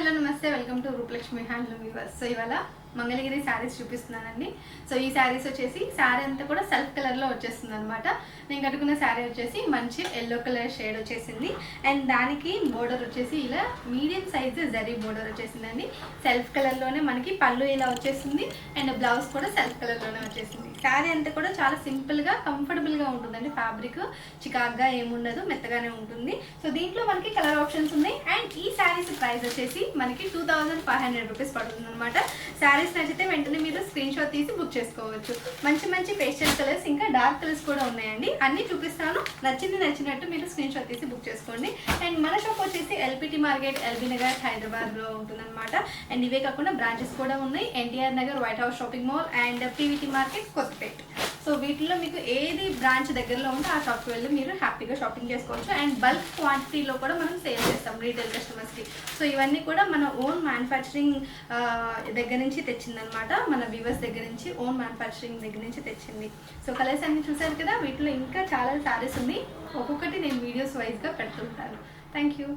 Hello నమస్తే. Welcome to Roopalakshmi handloom weavers so ఇవాళ మంగళగిరి శారీస్ చూపిస్తున్నానండి. సో ఈ శారీస్ వచ్చేసి శారీ అంతా కూడా సెల్ఫ్ కలర్లో వచ్చేస్తుంది అనమాట నేను కట్టుకున్న శారీ వచ్చేసి మంచి ఎల్లో కలర్ షేడ్ వచ్చేసింది. అండ్ దానికి బోర్డర్ వచ్చేసి ఇలా మీడియం సైజు జరీ బోర్డర్ వచ్చేసిందండి. సెల్ఫ్ కలర్లోనే మనకి పళ్ళు ఇలా వచ్చేసింది. అండ్ బ్లౌజ్ కూడా సెల్ఫ్ కలర్లోనే వచ్చేసింది. శారీ అంతా కూడా చాలా సింపుల్గా కంఫర్టబుల్గా ఉంటుందండి ఫ్యాబ్రిక్. చికాక్గా ఏముండదు మెత్తగానే ఉంటుంది. సో దీంట్లో మనకి కలర్ ఆప్షన్స్ ఉన్నాయి. అండ్ ఈ శారీస్ ప్రైస్ వచ్చేసి మనకి two thousand five hundred rupees పడుతుంది అనమాట శారీస్ నచ్చితే వెంటనే మీరు స్క్రీన్ షాట్ తీసి బుక్ చేసుకోవచ్చు. మంచి మంచి పేస్టల్ కలర్స్ ఇంకా డార్క్ కలర్స్ కూడా ఉన్నాయండి. అన్ని చూపిస్తాను. నచ్చింది నచ్చినట్టు మీరు స్క్రీన్ షాట్ తీసి బుక్ చేసుకోండి. అండ్ మన షాప్ వచ్చేసి ఎల్పిటి మార్కెట్ ఎల్బీ నగర్ హైదరాబాద్లో ఉంటుందన్నమాట. అండ్ ఇవే కాకుండా బ్రాంచెస్ కూడా ఉన్నాయి. NTR Nagar white house shopping mall and PVT market Kothapeta so వీటిలో మీకు ఏది బ్రాంచ్ దగ్గరలో ఉంటే ఆ షాప్కి వెళ్ళి మీరు హ్యాపీగా షాపింగ్ చేసుకోవచ్చు. అండ్ బల్క్ క్వాంటిటీలో కూడా మనం సేల్ చేస్తాం రీటైల్ కస్టమర్స్కి సో ఇవన్నీ కూడా మన ఓన్ మ్యానుఫ్యాక్చరింగ్ దగ్గర నుంచి తెచ్చిందనమాట మన వ్యూవర్స్ దగ్గర నుంచి ఓన్ మ్యానుఫ్యాక్చరింగ్ దగ్గర నుంచి తెచ్చింది. సో కలర్స్ అన్ని చూసారు కదా? వీటిలో ఇంకా చాలా శారీస్ ఉంది. ఒక్కొక్కటి నేను వీడియోస్ వైజ్గా పెడుతుంటాను. Thank you